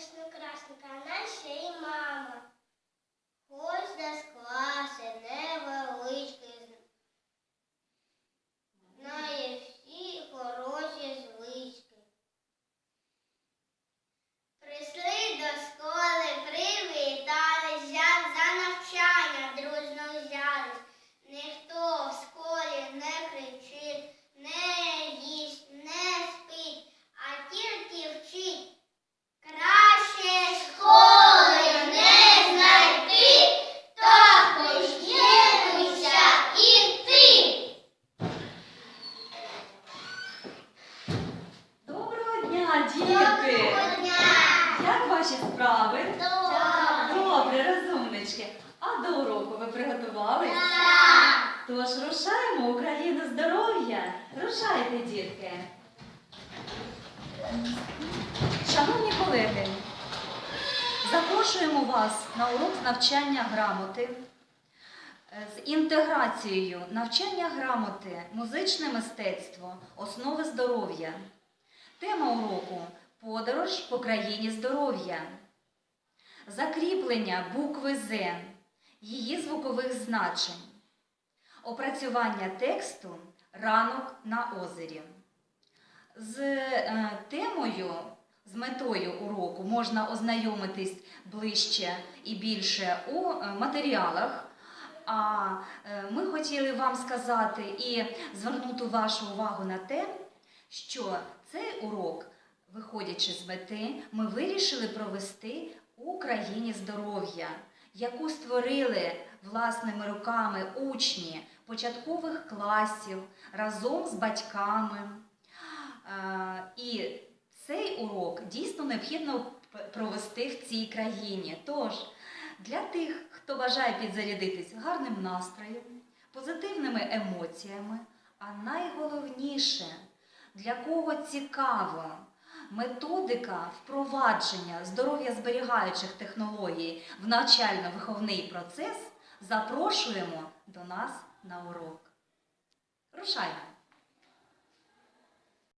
цікаво. А она щедра переснокрасника, а нам ще й мама. Ваші справи? Добре. Добре, розумнички. А до уроку ви приготувались? Так. Тож рушаємо Україну здоров'я. Рушайте, дітки. Шановні колеги, запрошуємо вас на урок з навчання грамоти з інтеграцією навчання грамоти, музичне мистецтво, основи здоров'я. Тема уроку подорож по країні здоров'я. Закріплення букви З, її звукових значень. Опрацювання тексту Ранок на озері. З е, темою, з метою уроку можна ознайомитись ближче і більше у е, матеріалах. А е, ми хотіли вам сказати і звернути вашу увагу на те, що цей урок, виходячи з мети, ми вирішили провести у країні здоров'я, яку створили власними руками учні початкових класів разом з батьками. І цей урок дійсно необхідно провести в цій країні. Тож для тих, хто бажає підзарядитись гарним настроєм, позитивними емоціями, а найголовніше, для кого цікаво методика впровадження здоров'я зберігаючих технологій в навчально-виховний процес, запрошуємо до нас на урок. Рушаймо!